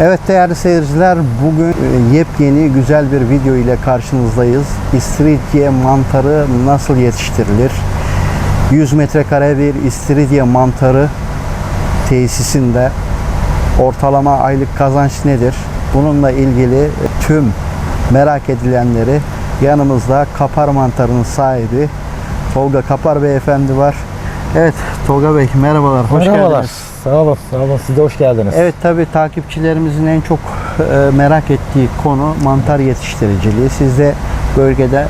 Evet değerli seyirciler bugün e, yepyeni güzel bir video ile karşınızdayız. İstiridye mantarı nasıl yetiştirilir? 100 metrekare bir istiridye mantarı tesisinde ortalama aylık kazanç nedir? Bununla ilgili tüm merak edilenleri yanımızda kapar mantarının sahibi Tolga Kapar Beyefendi var. Evet Tolga Bey merhabalar. Hoş Merhabalar. geldiniz. Sağ olun, sağ olun. Siz de hoş geldiniz. Evet tabi takipçilerimizin en çok e, merak ettiği konu mantar yetiştiriciliği. Siz de bölgede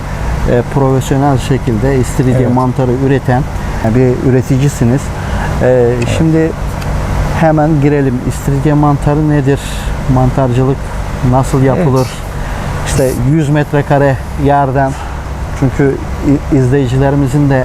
e, profesyonel şekilde istiridye Evet. mantarı üreten bir üreticisiniz. E, Şimdi hemen girelim. İstiridye mantarı nedir? Mantarcılık nasıl yapılır? İşte 100 metrekare yerden çünkü izleyicilerimizin de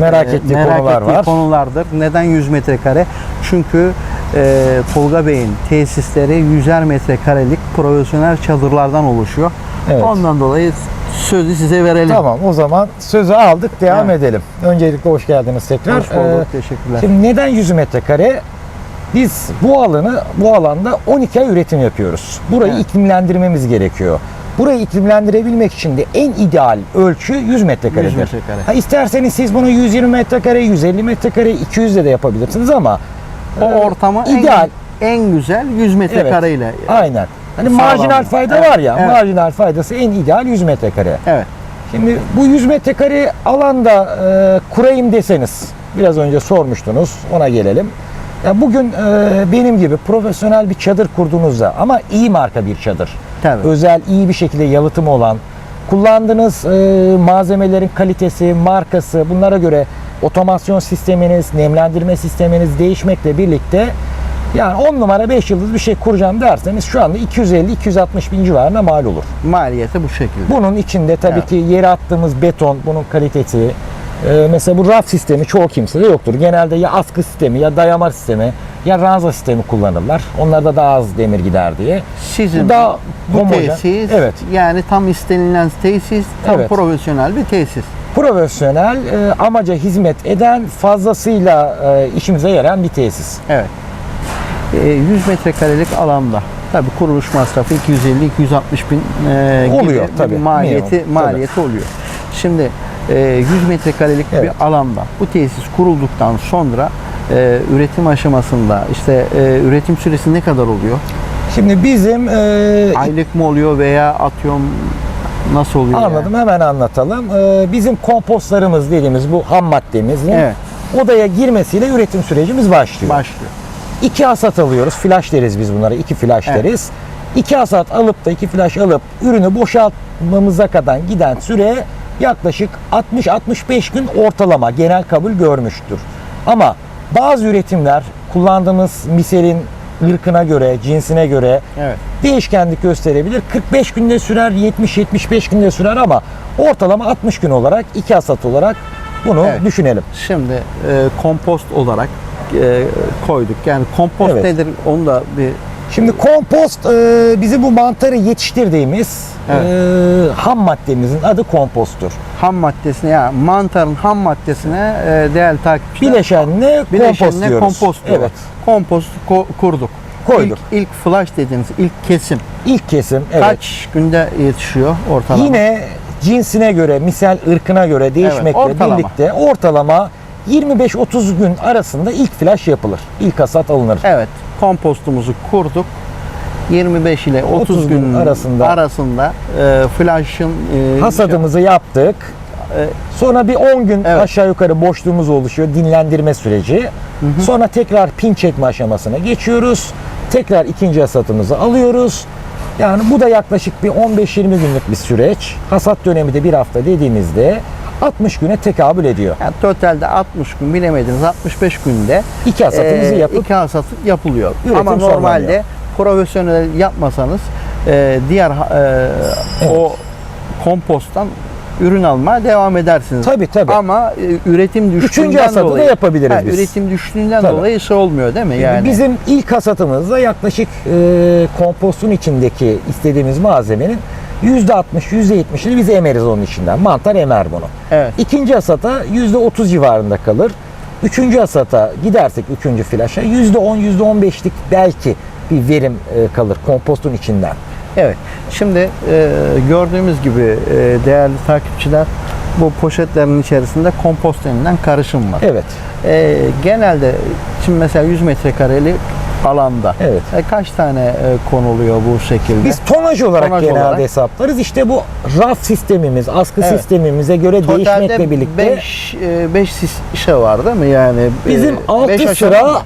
Merak e, ettiği merak konular ettiği var. konulardır. Neden 100 metrekare? Çünkü e, Tolga Bey'in tesisleri 100'er metrekarelik profesyonel çadırlardan oluşuyor. Evet. Ondan dolayı sözü size verelim. Tamam, o zaman sözü aldık, devam Evet. edelim. Öncelikle hoş geldiniz tekrar. Hoş bulduk. Ee, Teşekkürler. şimdi neden 100 metrekare? Biz bu alanı, bu alanda 12 ay üretim yapıyoruz. Burayı Evet. iklimlendirmemiz gerekiyor. Burayı iklimlendirebilmek için de en ideal ölçü 100 metrekaredir. 100 metrekare. Ha, isterseniz siz bunu 120 metrekare, 150 metrekare, 200 de de yapabilirsiniz ama o ortamı ideal en, en güzel 100 metrekare ile. Aynen. Hani Sağlam. marjinal fayda Evet, var ya, evet. marjinal faydası en ideal 100 metrekare. Evet. Şimdi bu 100 metrekare alanda e, kurayım deseniz, biraz önce sormuştunuz, ona gelelim. Ya bugün e, benim gibi profesyonel bir çadır kurduğunuzda ama iyi marka bir çadır. Tabii. Özel, iyi bir şekilde yalıtımı olan, kullandığınız e, malzemelerin kalitesi, markası bunlara göre otomasyon sisteminiz, nemlendirme sisteminiz değişmekle birlikte yani 10 numara 5 yıldız bir şey kuracağım derseniz şu anda 250-260 bin civarına mal olur. Maliyeti bu şekilde. Bunun içinde tabii Evet. ki yere attığımız beton, bunun kalitesi, e, mesela bu raf sistemi çoğu kimsede yoktur. Genelde ya askı sistemi ya dayama sistemi ya ranza sistemi kullanırlar. Onlarda daha az demir gider diye. Sizin Bu daha bu homojen. tesis Evet. yani tam istenilen tesis, tam Evet. profesyonel bir tesis. Profesyonel, e, amaca hizmet eden, fazlasıyla e, işimize yarayan bir tesis. Evet. Ee, 100 metrekarelik alanda tabii kuruluş masrafı 250-260 bin e, Oluyor gibi tabii, maliyeti minimum, maliyeti oluyor. Şimdi e, 100 metrekarelik Evet. bir alanda bu tesis kurulduktan sonra e, üretim aşamasında işte e, üretim süresi ne kadar oluyor? Şimdi bizim e, Aylık mı oluyor veya atıyorum nasıl oluyor? Anladım hemen anlatalım. Ee, bizim kompostlarımız dediğimiz bu ham maddemizin Evet. odaya girmesiyle üretim sürecimiz başlıyor. Yani? Başlıyor. İki hasat alıyoruz. Flash deriz biz bunlara. iki flash Evet. deriz. İki hasat alıp da iki flash alıp ürünü boşaltmamıza kadar giden süre yaklaşık 60-65 gün ortalama genel kabul görmüştür. Ama bazı üretimler kullandığımız miselin ırkına göre, cinsine göre Evet. değişkenlik gösterebilir. 45 günde sürer, 70-75 günde sürer ama ortalama 60 gün olarak iki hasat olarak bunu Evet. düşünelim. Şimdi e, kompost olarak e, koyduk. Yani kompost Evet. nedir? Onu da bir Şimdi kompost e, bizim bu mantarı yetiştirdiğimiz Evet. e, ham maddemizin adı komposttur. ham maddesine ya mantarın ham maddesine e, değerli takipçiler Bileşenine kompost bileşenine diyoruz. kompost diyorlar. Evet. Kompostu ko- kurduk. Koyduk. İlk, ilk flash dediğiniz ilk kesim İlk kesim evet. kaç günde yetişiyor ortalama? Yine cinsine göre, misal ırkına göre değişmekle ortalama. birlikte ortalama 25-30 gün arasında ilk flash yapılır. İlk hasat alınır. Evet. Kompostumuzu kurduk. 25 ile 30, 30 gün gün arasında- arasında e, flash'ın e, Hasadımızı yaptık. e, Sonra bir 10 gün Evet. aşağı yukarı boşluğumuz oluşuyor. Dinlendirme süreci. Sonra tekrar pin çekme aşamasına geçiyoruz. Tekrar ikinci hasatımızı alıyoruz. Yani bu da yaklaşık bir 15-20 günlük bir süreç. Hasat dönemi de bir hafta dediğimizde 60 güne tekabül ediyor. yani totalde 60 gün bilemediniz 65 günde İki hasatımızı e, yapıp iki hasat yapılıyor. Üretim Ama normalde profesyonel yapmasanız e, diğer e, o komposttan ürün almaya devam edersiniz. Tabii, tabii. Ama e, üretim düştüğünden Üçüncü hasadı da dolayı yapabiliriz Ha, biz. Üretim düştüğünden Tabii. dolayı şey olmuyor değil mi? Yani Bizim ilk hasatımızda yaklaşık e, kompostun içindeki istediğimiz malzemenin %60-%70'ini biz emeriz onun içinden. Mantar emer bunu. Evet. İkinci hasata %30 civarında kalır. Üçüncü hasata gidersek üçüncü flaşa %10, %15'lik belki bir verim e, kalır kompostun içinden. Evet. Şimdi e, gördüğümüz gibi e, değerli takipçiler bu poşetlerin içerisinde kompost denilen karışım var. Evet. E, genelde şimdi mesela 100 metrekareli alanda Evet. e, kaç tane e, konuluyor bu şekilde? Biz tonaj olarak Tonaj genelde olarak. hesaplarız. İşte bu raf sistemimiz, askı Evet. sistemimize göre değişmekle birlikte 5 5 şişe var değil mi? Yani e, bizim beş 6 aşama sıra mı?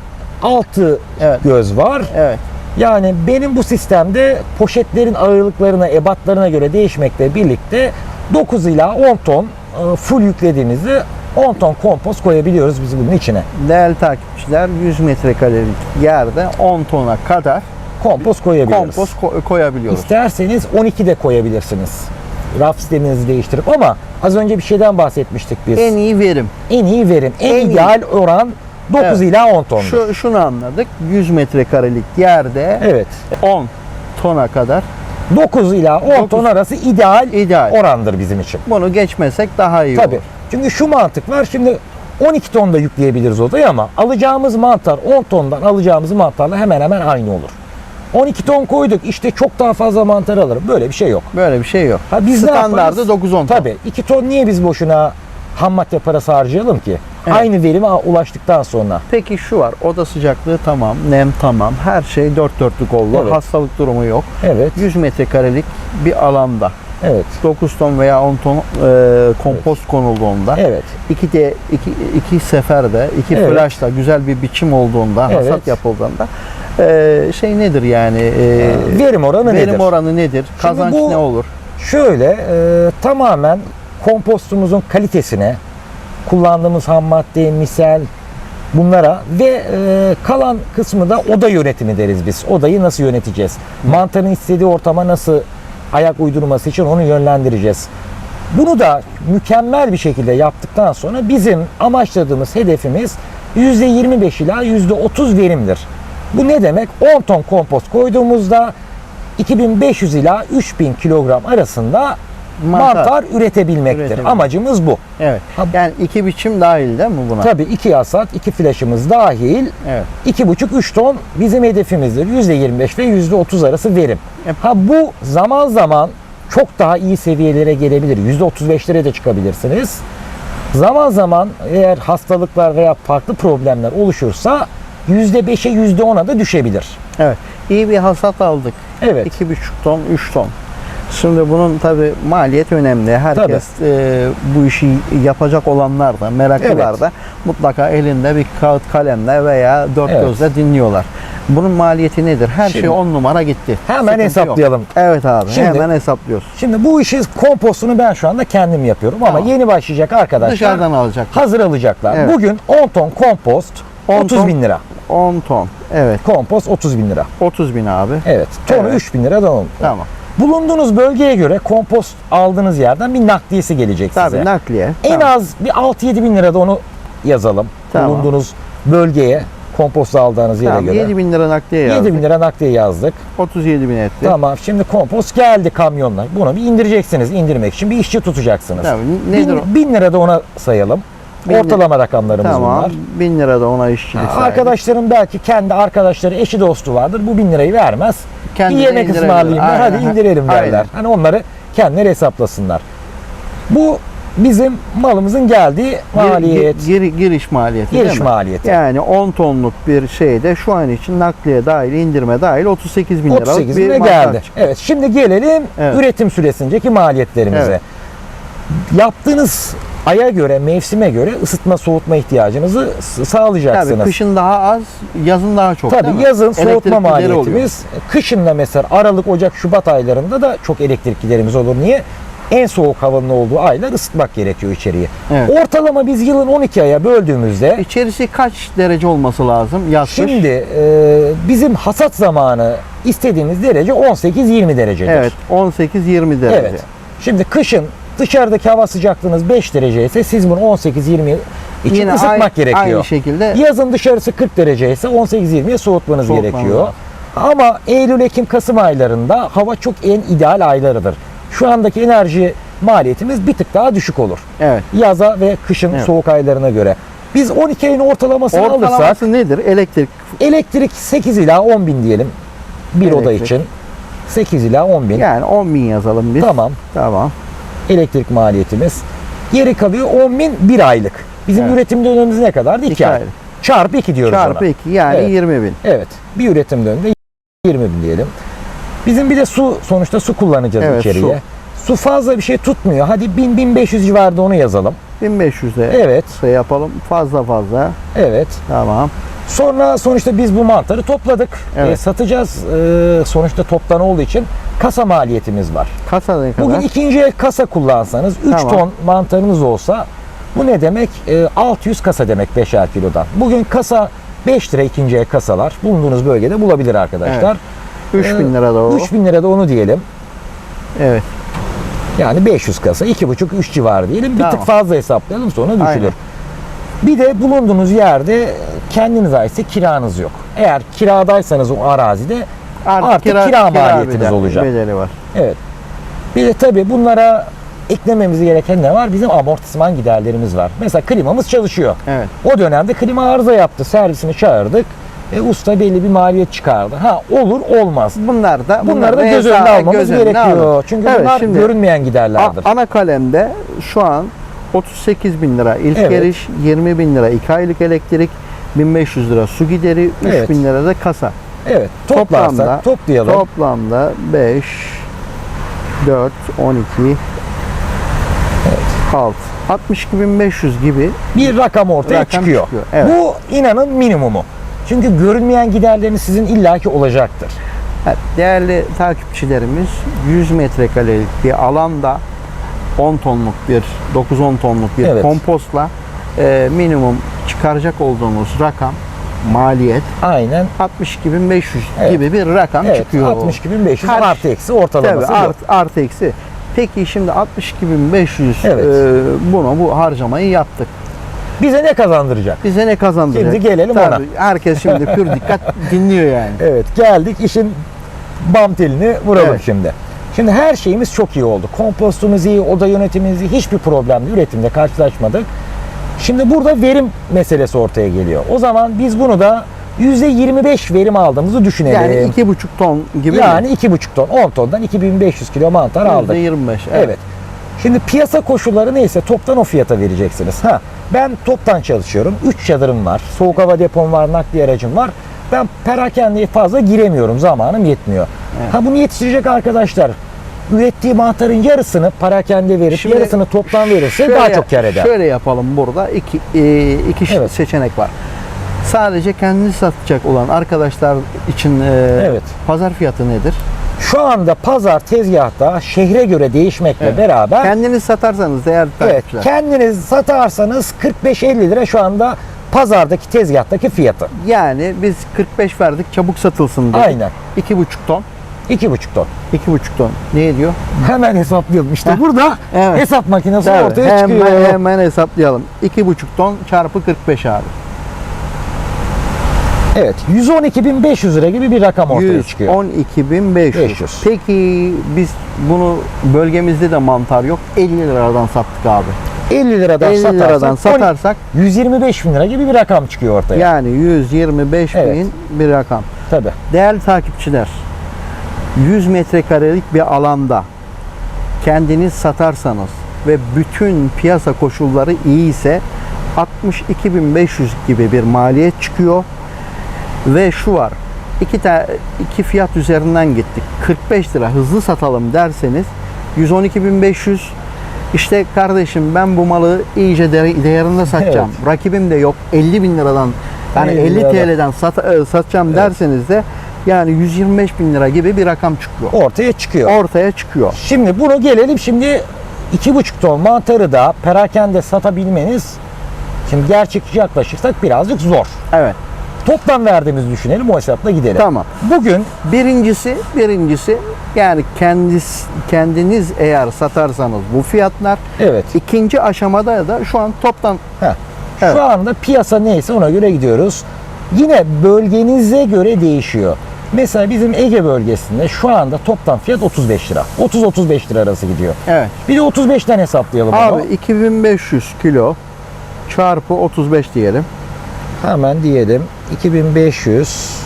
6 Evet. göz var. Evet. Yani benim bu sistemde poşetlerin ağırlıklarına, ebatlarına göre değişmekle birlikte 9 ila 10 ton e, full yüklediğinizde 10 ton kompost koyabiliyoruz biz bunun içine. Değerli takipçiler 100 metrekarelik yerde 10 tona kadar Kompost koyabiliyoruz. kompost ko- koyabiliyoruz. İsterseniz 12 de koyabilirsiniz. Raf sisteminizi değiştirip ama az önce bir şeyden bahsetmiştik biz. En iyi verim. En iyi verim, en, En iyi. ideal oran 9 Evet. ila 10 ton. Şu, şunu anladık. 100 metrekarelik yerde Evet. 10 tona kadar 9 ila 10 ton Dokuz. arası ideal, ideal. orandır bizim için. Bunu geçmesek daha iyi Tabii. olur. Çünkü şu mantık var. Şimdi 12 ton da yükleyebiliriz odaya ama alacağımız mantar 10 tondan alacağımız mantarla hemen hemen aynı olur. 12 ton koyduk işte çok daha fazla mantar alırım. Böyle bir şey yok. Böyle bir şey yok. Ha biz yaparız? 9-10 ton. Tabii 2 ton niye biz boşuna ham madde parası harcayalım ki? Evet. Aynı verime ulaştıktan sonra. Peki şu var. Oda sıcaklığı tamam, nem tamam. Her şey dört dörtlük oldu. Evet. Hastalık durumu yok. Evet. 100 metrekarelik bir alanda Evet. 9 ton veya 10 ton e, kompost konulduğunda Evet. iki de iki, iki seferde iki Evet. flashla güzel bir biçim olduğunda Evet. hasat yapıldığında e, şey nedir yani e, Verim oranı verim nedir? oranı nedir kazanç bu- ne olur Şöyle e, tamamen kompostumuzun kalitesine, kullandığımız ham madde, misel bunlara ve e, kalan kısmı da oda yönetimi deriz biz. Odayı nasıl yöneteceğiz? Mantarın istediği ortama nasıl ayak uydurması için onu yönlendireceğiz. Bunu da mükemmel bir şekilde yaptıktan sonra bizim amaçladığımız hedefimiz %25 ila %30 verimdir. Bu ne demek? 10 ton kompost koyduğumuzda 2500 ila 3000 kilogram arasında Mantar. mantar, üretebilmektir. Üretebilmek. Amacımız bu. evet Ha- yani iki biçim dahil değil mi buna Tabii iki hasat, iki flaşımız dahil evet 2,5-3 ton bizim hedefimizdir. %25 ve %30 arası verim. Ha bu zaman zaman çok daha iyi seviyelere gelebilir. %35'lere de çıkabilirsiniz. Zaman zaman eğer hastalıklar veya farklı problemler oluşursa %5'e %10'a da düşebilir. evet iyi bir hasat aldık Evet. iki buçuk ton 3 ton Şimdi bunun tabi maliyet önemli. Herkes e, bu işi yapacak olanlar da, meraklılar Evet. da mutlaka elinde bir kağıt kalemle veya dört Evet. gözle dinliyorlar. Bunun maliyeti nedir? Her Şimdi- şey on numara gitti. Hemen Sıkıntı yok. hesaplayalım. Evet abi Şimdi- hemen hesaplıyoruz. Şimdi bu işin kompostunu ben şu anda kendim yapıyorum ama Tamam. yeni başlayacak arkadaşlar Dışarıdan alacak. hazır alacaklar. Evet. Bugün 10 ton kompost 10 30 ton. bin lira. 10 ton. Evet. Kompost 30 bin lira. 30 bin abi. Evet. Tonu Evet. 3 bin liradan olur. Tamam. Bulunduğunuz bölgeye göre kompost aldığınız yerden bir nakliyesi gelecek Tabii size. nakliye. En Tamam. az bir 6-7 bin lirada onu yazalım. Tamam. Bulunduğunuz bölgeye kompost aldığınız yere Tamam, göre. 7 bin lira nakliye 7 yazdık. bin lira nakliye yazdık. 37 bin etti. Tamam şimdi kompost geldi kamyonla. Bunu bir indireceksiniz. İndirmek için bir işçi tutacaksınız. Tabii, nedir o? bin, bin lira da ona sayalım. Bin Ortalama rakamlarımız Tamam. bunlar. 1000 lira da ona işçilik Ha. Arkadaşların belki kendi arkadaşları, eşi dostu vardır. Bu bin lirayı vermez. Bir de yemek indirebilir. ısmarlayayım der. Aynen, Hadi ha, indirelim derler. aynen. Hani onları kendileri hesaplasınlar. Bu bizim malımızın geldiği Gir- maliyet, gir- gir- giriş maliyeti giriş değil mi? maliyeti. Yani 10 tonluk bir şeyde şu an için nakliye dahil, indirme dahil 38 bin liralık 38 bir masraf geldi. çıktı. Evet şimdi gelelim Evet. üretim süresindeki maliyetlerimize. Evet. Yaptığınız aya göre, mevsime göre ısıtma soğutma ihtiyacınızı sağlayacaksınız. Tabii kışın daha az, yazın daha çok Tabii yazın soğutma maliyetimiz, kışın da mesela Aralık, Ocak, Şubat aylarında da çok elektrik giderimiz olur. Niye? En soğuk havanın olduğu aylar ısıtmak gerekiyor içeriği. Evet. Ortalama biz yılın 12 aya böldüğümüzde İçerisi kaç derece olması lazım? Yaz şimdi e, bizim hasat zamanı istediğimiz derece 18-20 derecedir. Evet 18-20 derece. Evet. Şimdi kışın dışarıdaki hava sıcaklığınız 5 derece ise siz bunu 18-20 için Yine ısıtmak aynı, gerekiyor. aynı şekilde Yazın dışarısı 40 derece ise 18-20'ye soğutmanız gerekiyor. Ama Eylül, Ekim, Kasım aylarında hava çok en ideal aylarıdır. Şu andaki enerji maliyetimiz bir tık daha düşük olur. evet. Yaza ve kışın Evet. soğuk aylarına göre. Biz 12 ayın ortalamasını alırsak Ortalaması nedir? Elektrik elektrik 8 ila 10 bin diyelim. bir oda Elektrik. için 8 ila 10 bin. Yani 10 bin yazalım biz. Tamam. Tamam. Elektrik maliyetimiz. Geri kalıyor 10 bin bir aylık. Bizim Evet. üretim dönemimiz ne kadardı? 2 İki ay. aylık. Çarpı 2 diyoruz Çarpı ona. 2 yani Evet. 20 bin. Evet. Bir üretim döneminde 20 bin diyelim. Bizim bir de su sonuçta su kullanacağız Evet, içeriye. Su. fazla bir şey tutmuyor. Hadi 1000-1500 civarında onu yazalım. 1500'e Evet. şey yapalım. Fazla fazla. Evet. Tamam. Sonra sonuçta biz bu mantarı topladık. Evet. E, satacağız. E, sonuçta toptan olduğu için kasa maliyetimiz var. Kasa ne kadar? Bugün ikinci el kasa kullansanız 3 Tamam. ton mantarınız olsa bu ne demek? E, 600 kasa demek 5'er kilodan. Bugün kasa 5 lira ikinci el kasalar bulunduğunuz bölgede bulabilir arkadaşlar. 3000 lira da o. 3000 lira da onu diyelim. Evet. Yani 500 kasa 2,5-3 civarı diyelim. Bir Tamam. tık fazla hesaplayalım sonra düşünür. Aynen. Bir de bulunduğunuz yerde kendinize aitse kiranız yok. Eğer kiradaysanız o arazide artık, kira, maliyetiniz bedeli- olacak. Bedeli var. Evet. Bir de tabii bunlara eklememiz gereken ne var? Bizim amortisman giderlerimiz var. Mesela klimamız çalışıyor. Evet. O dönemde klima arıza yaptı. Servisini çağırdık. E, usta belli bir maliyet çıkardı. Ha olur olmaz. Bunlar da Bunları da göz önüne almamız göz önüne gerekiyor. alın. Çünkü Evet, bunlar şimdi görünmeyen giderlerdir. ana kalemde şu an 38 bin lira ilk Evet. geliş, 20 bin lira 2 aylık elektrik, 1500 lira su gideri, 3000 Evet. lira da kasa. evet. Toplarsak toplayalım. Toplamda 5, 4, 12, 6, 62.500 gibi bir rakam ortaya Rakam çıkıyor. çıkıyor, evet. Bu inanın minimumu. Çünkü görünmeyen giderleriniz sizin illaki olacaktır. Evet, değerli takipçilerimiz 100 metrekarelik bir alanda 10 tonluk bir 9-10 tonluk bir Evet. kompostla e, minimum çıkaracak olduğumuz rakam maliyet Aynen. 62.500 Evet. gibi bir rakam Evet. çıkıyor. 62.500 Kaç- artı eksi Tabii ortalaması bu. art, artı eksi. Peki şimdi 62.500 Evet. e, bunu bu harcamayı yaptık. Bize ne kazandıracak? Bize ne kazandıracak? Şimdi gelelim Tabii, ona. Herkes şimdi pür dikkat dinliyor yani. Evet geldik işin bam telini vuralım Evet. şimdi. Şimdi her şeyimiz çok iyi oldu. Kompostumuz iyi, oda yönetimimiz iyi. Hiçbir problemle üretimde karşılaşmadık. Şimdi burada verim meselesi ortaya geliyor. O zaman biz bunu da %25 verim aldığımızı düşünelim. Yani iki buçuk ton gibi Yani 2,5 ton, 10 tondan 2500 kilo mantar aldık. %25. Evet. Şimdi piyasa koşulları neyse toptan o fiyata vereceksiniz. Ha, ben toptan çalışıyorum. 3 çadırım var. Soğuk hava depom var, nakliye aracım var. Ben perakendeye fazla giremiyorum. Zamanım yetmiyor. Evet. Ha bunu yetiştirecek arkadaşlar ürettiği mantarın yarısını parakende verip Şimdi yarısını toptan verirse Şöyle daha çok kar eder. Şöyle yapalım burada iki, e, iki Evet. seçenek var. Sadece kendi satacak olan arkadaşlar için e, Evet. pazar fiyatı nedir? Şu anda pazar tezgahta şehre göre değişmekle Evet. beraber Kendiniz satarsanız değerli Evet, kendiniz satarsanız 45-50 lira şu anda pazardaki tezgahtaki fiyatı. Yani biz 45 verdik çabuk satılsın diye. Aynen. 2,5 ton. 2,5 ton. 2,5 ton. Ne ediyor? Hemen hesaplayalım. İşte Heh. burada Evet. hesap makinesi Tabii, ortaya hemen, çıkıyor. hemen hesaplayalım. 2,5 ton çarpı 45 abi. Evet. 112.500 lira gibi bir rakam ortaya çıkıyor. 112.500. 500. Peki biz bunu bölgemizde de mantar yok. 50 liradan sattık abi. 50 liradan 50 satarsak, liradan satarsak 125 bin lira gibi bir rakam çıkıyor ortaya. yani 125 Evet. bin bir rakam. Tabii. Değerli takipçiler 100 metrekarelik bir alanda kendiniz satarsanız ve bütün piyasa koşulları iyi ise 62.500 gibi bir maliyet çıkıyor. Ve şu var. iki, ta- iki fiyat üzerinden gittik. 45 lira hızlı satalım derseniz 112.500 işte kardeşim ben bu malı iyice de- değerinde satacağım. Rakibim de yok. 50 bin liradan yani 50 50 liradan. TL'den sat, e, satacağım derseniz de yani 125 bin lira gibi bir rakam çıkıyor. Ortaya çıkıyor. Ortaya çıkıyor. Şimdi bunu gelelim şimdi 2,5 ton mantarı da perakende satabilmeniz şimdi gerçekçi yaklaşırsak birazcık zor. Evet. Toptan verdiğimizi düşünelim o hesapla gidelim. Tamam. Bugün Birincisi, birincisi yani kendiniz kendiniz eğer satarsanız bu fiyatlar. evet İkinci aşamada da şu an toptan Heh. Evet. Şu anda piyasa neyse ona göre gidiyoruz. Yine bölgenize göre değişiyor. Mesela bizim Ege bölgesinde şu anda toptan fiyat 35 lira. 30-35 lira arası gidiyor. evet. Bir de 35'ten hesaplayalım Abi onu. 2500 kilo çarpı 35 diyelim. Hemen diyelim 2500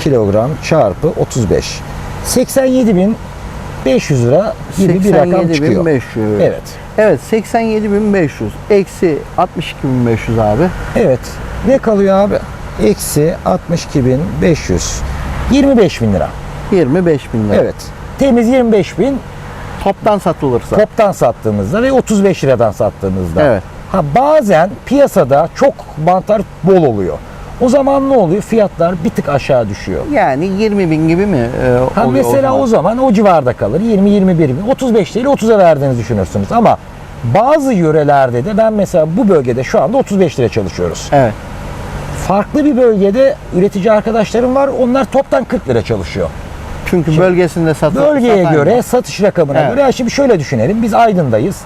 kilogram çarpı 35. 87.500 lira gibi bir rakam çıkıyor. 87.500. Evet. Evet 87.500 eksi 62.500 abi. Evet. Ne kalıyor abi? Eksi 62.500. 25 bin lira. 25 bin lira. Evet. Temiz 25 bin Toptan satılırsa. toptan sattığımızda ve 35 liradan sattığımızda. Evet. Ha bazen piyasada çok mantar bol oluyor. O zaman ne oluyor? Fiyatlar bir tık aşağı düşüyor. Yani 20 bin gibi mi e, Ha oluyor mesela o zaman. o civarda kalır. 20-21 bin. 35 değil 30'a verdiğinizi düşünürsünüz. Ama bazı yörelerde de ben mesela bu bölgede şu anda 35 lira çalışıyoruz. Evet. Farklı bir bölgede üretici arkadaşlarım var. Onlar toptan 40 lira çalışıyor. Çünkü bölgesinde satı Bölgeye satan göre, var. satış rakamına Evet. göre. Ya şimdi şöyle düşünelim. Biz Aydın'dayız.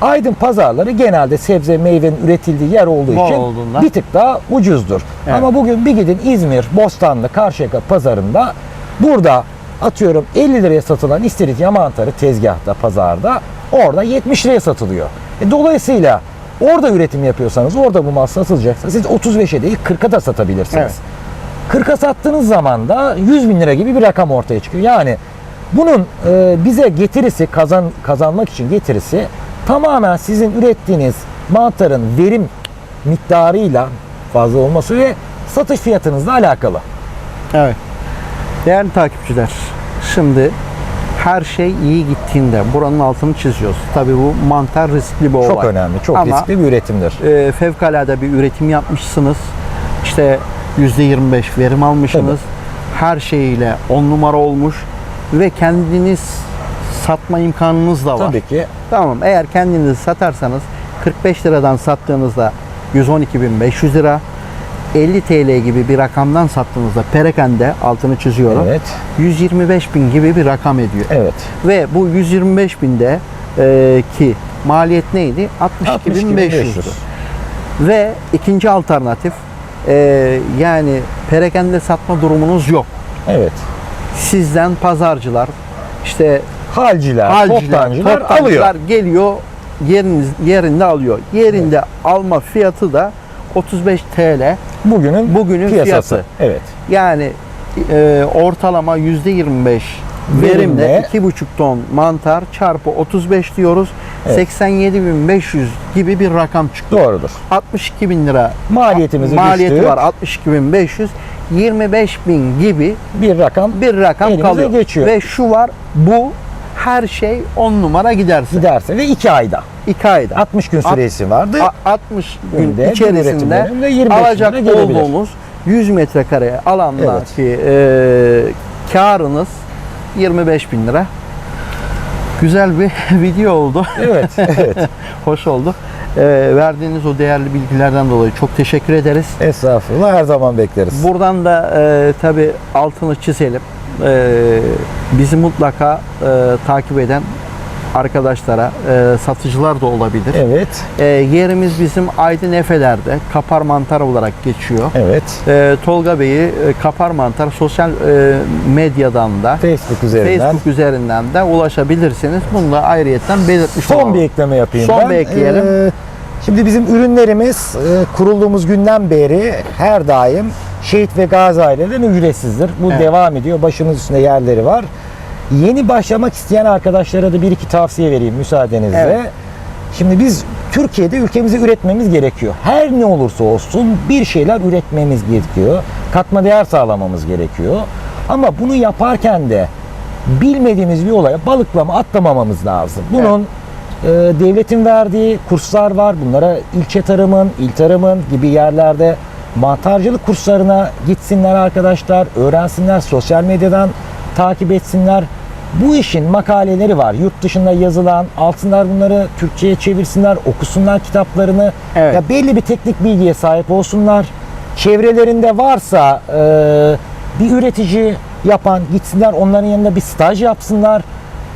Aydın pazarları genelde sebze meyvenin üretildiği yer olduğu Bol için olduğundan. bir tık daha ucuzdur. Evet. Ama bugün bir gidin İzmir, Bostanlı, Karşıyaka pazarında burada atıyorum 50 liraya satılan istiridye mantarı tezgahta, pazarda orada 70 liraya satılıyor. E, dolayısıyla orada üretim yapıyorsanız, orada bu mal satılacaksa siz 35'e değil 40'a da satabilirsiniz. Evet. 40'a sattığınız zaman da 100 bin lira gibi bir rakam ortaya çıkıyor. Yani bunun e, bize getirisi kazan kazanmak için getirisi tamamen sizin ürettiğiniz mantarın verim miktarıyla fazla olması ve satış fiyatınızla alakalı. Evet. Değerli takipçiler, şimdi her şey iyi gittiğinde buranın altını çiziyoruz. Tabii bu mantar riskli bir olay. Çok önemli, çok Ama riskli bir üretimdir. e, fevkalade bir üretim yapmışsınız. İşte %25 verim almışsınız. Her şeyiyle on numara olmuş ve kendiniz satma imkanınız da var. Tabii ki Tamam eğer kendiniz satarsanız 45 liradan sattığınızda 112.500 lira 50 TL gibi bir rakamdan sattığınızda perakende altını çiziyorum. evet, 125 bin gibi bir rakam ediyor. evet. Ve bu 125 binde e, ki maliyet neydi? 62.500. 62.500. Ve ikinci alternatif e, yani perakende satma durumunuz yok. Evet. Sizden pazarcılar işte Halciler, halciler, toptancılar, toptancılar alıyor. geliyor yeriniz, yerinde alıyor. Yerinde alma fiyatı da 35 TL. Bugünün, Bugünün piyasası. fiyatı. Evet. Yani e, ortalama %25 verimle Verimle 2,5 ton mantar çarpı 35 diyoruz. Evet. 87.500 gibi bir rakam çıktı. Doğrudur. 62 bin lira Maliyetimizi maliyeti düştü. var 62.500 25 bin gibi Bir rakam bir rakam kalıyor. geçiyor. Ve şu var bu her şey 10 numara giderse. giderse ve 2 ayda. 2 ayda. 60 gün At- süresi vardı. A- 60 gün Günde içerisinde döneminde 25 alacak olduğunuz 100 metrekare alandaki e, karınız 25 bin lira. Güzel bir video oldu. Evet, evet. Hoş oldu. E, verdiğiniz o değerli bilgilerden dolayı çok teşekkür ederiz. Estağfurullah her zaman bekleriz. Buradan da e, tabi altını çizelim. E, bizi mutlaka e, takip eden arkadaşlara, e, satıcılar da olabilir. Evet, E, yerimiz bizim Aydın Efeler'de. Kapar Mantar olarak geçiyor. evet. E, Tolga Bey'i e, Kapar Mantar sosyal e, medyadan da Facebook üzerinden. Facebook üzerinden de ulaşabilirsiniz. Bunu da ayrıyetten belirtmiş Son olalım. bir ekleme yapayım Son ben. bir ekleyelim. Ee, şimdi bizim ürünlerimiz e, kurulduğumuz günden beri her daim şehit ve gazi ailelerine ücretsizdir. Bu Evet. devam ediyor. Başımız üstünde yerleri var. Yeni başlamak isteyen arkadaşlara da bir iki tavsiye vereyim müsaadenizle. Evet. Şimdi biz Türkiye'de ülkemizi üretmemiz gerekiyor. Her ne olursa olsun bir şeyler üretmemiz gerekiyor. Katma değer sağlamamız gerekiyor. Ama bunu yaparken de bilmediğimiz bir olaya balıklama atlamamamız lazım. Bunun e, devletin verdiği kurslar var. Bunlara ilçe tarımın, il tarımın gibi yerlerde mantarcılık kurslarına gitsinler arkadaşlar, öğrensinler, sosyal medyadan takip etsinler. Bu işin makaleleri var. Yurt dışında yazılan, alsınlar bunları Türkçe'ye çevirsinler, okusunlar kitaplarını. Evet. Ya belli bir teknik bilgiye sahip olsunlar. Çevrelerinde varsa e, bir üretici yapan gitsinler onların yanında bir staj yapsınlar.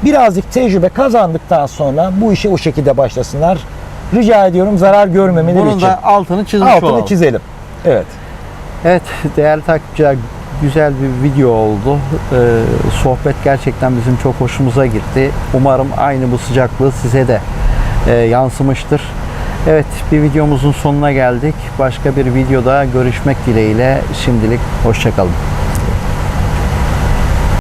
Birazcık tecrübe kazandıktan sonra bu işe o şekilde başlasınlar. Rica ediyorum zarar görmemeleri Bunun için. da altını çizmiş Altını olalım. çizelim. Evet. Evet değerli takipçiler güzel bir video oldu. Ee, sohbet gerçekten bizim çok hoşumuza gitti. Umarım aynı bu sıcaklığı size de e, yansımıştır. Evet bir videomuzun sonuna geldik. Başka bir videoda görüşmek dileğiyle şimdilik hoşçakalın.